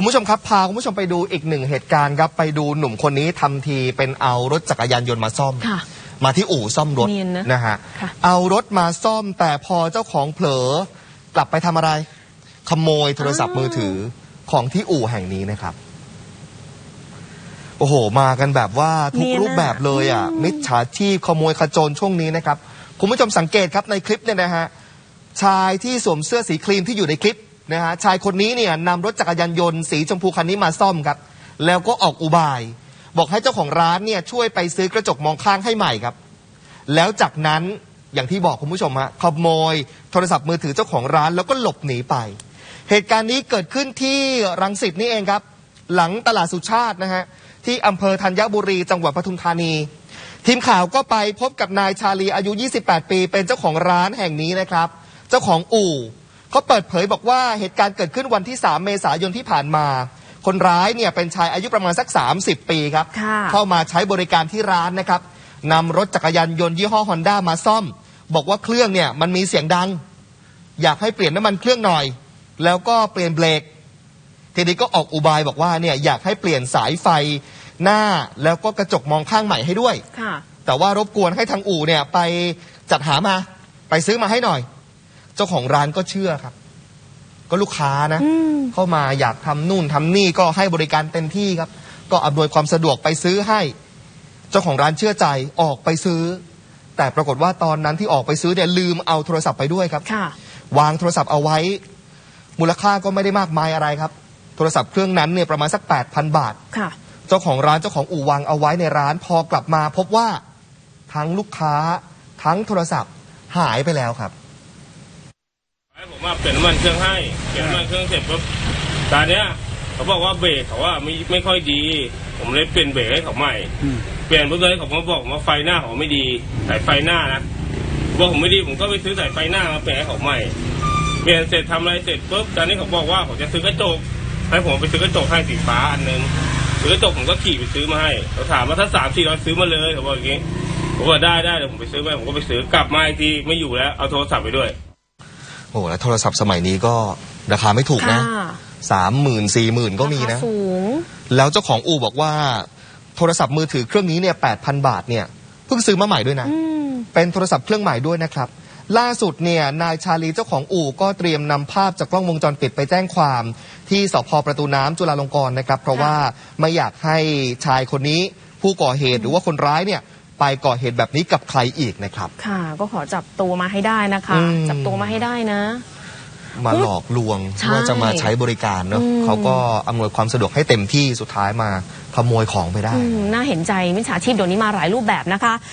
คุณผู้ชมครับพาคุณผู้ชมไปดูอีกหนึ่งเหตุการณ์ครับไปดูหนุ่มคนนี้ทำทีเป็นเอารถจักรยานยนต์มาซ่อมค่ะมาที่อู่ซ่อมรถเนียนนะนะฮะค่ะเอารถมาซ่อมแต่พอเจ้าของเผลอกลับไปทำอะไร ขโมยโทรศัพท์มือถือของที่อู่แห่งนี้นะครับ โอ้โห มากันแบบว่าทุกเนียนอะรูปแบบเลยอะ อืม มิจฉาชีพขโมยขจรช่วงนี้นะครับ คุณผู้ชมสังเกตครับในคลิปเนี่ยนะฮะ ชายที่สวมเสื้อสีครีมที่อยู่ในคลิป นะฮะชายคนนี้เนี่ยนำรถจักรยานยนต์สีชมพูคันนี้มาซ่อมครับ แล้วก็ออกอุบาย บอกให้เจ้าของร้านเนี่ยช่วยไปซื้อกระจกมองข้างให้ใหม่ครับ แล้วจากนั้นอย่างที่บอกคุณผู้ชมฮะขโมย โทรศัพท์มือถือเจ้าของร้านแล้วก็หลบหนีไป เหตุการณ์นี้เกิดขึ้นที่รังสิตนี่เองครับ หลังตลาดสุชาตินะฮะที่อำเภอธัญบุรีจังหวัดปทุมธานี ทีมข่าวก็ไปพบกับนายชาลีอายุ 28 ปี เป็นเจ้าของร้านแห่งนี้นะครับ เจ้าของอู่ เขาเปิดเผยบอกว่าเหตุการณ์เกิดขึ้นวันที่ 3 เมษายนที่ผ่านมา คนร้ายเนี่ยเป็นชายอายุประมาณสัก 30 ปีครับ ค่ะเข้ามาใช้บริการที่ร้านนะครับนำรถจักรยานยนต์ยี่ห้อฮอนด้ามาซ่อม บอกว่าเครื่องเนี่ยมันมีเสียงดัง อยากให้เปลี่ยนน้ำมันเครื่องหน่อย แล้วก็เปลี่ยนเบรก ทีนี้ก็ออกอุบายบอกว่าเนี่ยอยากให้เปลี่ยนสายไฟหน้าแล้วก็กระจกมองข้างใหม่ให้ด้วย ค่ะ แต่ว่ารบกวนให้ทางอู่เนี่ยไปจัดหามา ไปซื้อมาให้หน่อย เจ้าของร้านก็เชื่อครับ ก็ลูกค้านะอืมเข้ามาอยากทำนู่นทำนี่ก็ให้บริการเต็มที่ครับ ก็อำนวยความสะดวกไปซื้อให้ เจ้าของร้านเชื่อใจออกไปซื้อ แต่ปรากฏว่าตอนนั้นที่ออกไปซื้อเนี่ยลืมเอาโทรศัพท์ไปด้วยครับค่ะวางโทรศัพท์เอาไว้ มูลค่าก็ไม่ได้มากมายอะไรครับ โทรศัพท์เครื่องนั้นเนี่ยประมาณสัก 8,000 บาทค่ะเจ้าของร้านเจ้าของอู่วางเอาไว้ในร้านพอกลับมาพบว่าทั้งลูกค้าทั้งโทรศัพท์หายไปแล้วครับให้ ผมว่าเปลี่ยนน้ำมันเครื่องให้เปลี่ยนน้ำมันเครื่องเสร็จปุ๊บตอนเนี้ยเขาบอกว่าเบรกเขาว่าไม่ไม่ค่อยดี ผมเลยเปลี่ยนเบรกให้เขาใหม่เปลี่ยนปุ๊บเลยเขาก็บอกว่าไฟหน้าเขาไม่ดีสายไฟหน้านะบอกผมไม่ดีผมก็ไปซื้อสายไฟหน้ามาเปลี่ยนให้เขาใหม่ เปลี่ยนเสร็จทำอะไรเสร็จปุ๊บตอนนี้เขาบอกว่าเขาจะซื้อกระจกให้ผมไปซื้อกระจกให้สีฟ้าอันหนึงซื้อกระจกผมก็ขี่ไปซื้อมาให้เขาถามว่าถ้าสามสี่ร้อยซื้อมาเลยเขาบอกอย่างงี้ผมว่าได้ได้เดี๋ยวผมไปซื้อมาผมก็ไปซื้อกลับมาอีกทีไม่อยู่แล้วเอาโทรศัพท์ไปด้วย โอ้แล้วโทรศัพท์สมัยนี้ก็ราคาไม่ถูกนะค่ะสามหมื่นสี่หมื่นก็มีนะราคาสูง แล้วเจ้าของอู่บอกว่า โทรศัพท์มือถือเครื่องนี้เนี่ยแปดพันบาทเนี่ยเพิ่งซื้อมาใหม่ด้วยนะ อืม เป็นโทรศัพท์เครื่องใหม่ด้วยนะครับ ล่าสุดเนี่ยนายชาลีเจ้าของอู่ก็เตรียมนำภาพจากกล้องวงจรปิดไปแจ้งความ ที่สพประตูน้ำจุฬาลงกรณ์นะครับ เพราะว่าไม่อยากให้ชายคนนี้ผู้ก่อเหตุหรือว่าคนร้ายเนี่ย ไปก่อเหตุแบบนี้กับใครอีกนะครับ ค่ะ ก็ขอจับตัวมาให้ได้นะคะ อืม จับตัวมาให้ได้นะ มาหลอกลวงใช่ว่าจะมาใช้บริการเนาะอืม เขาก็อำนวยความสะดวกให้เต็มที่สุดท้ายมาขโมยของไปได้ อืมน่าเห็นใจมิจฉาชีพเดี๋ยวนี้มาหลายรูปแบบนะคะ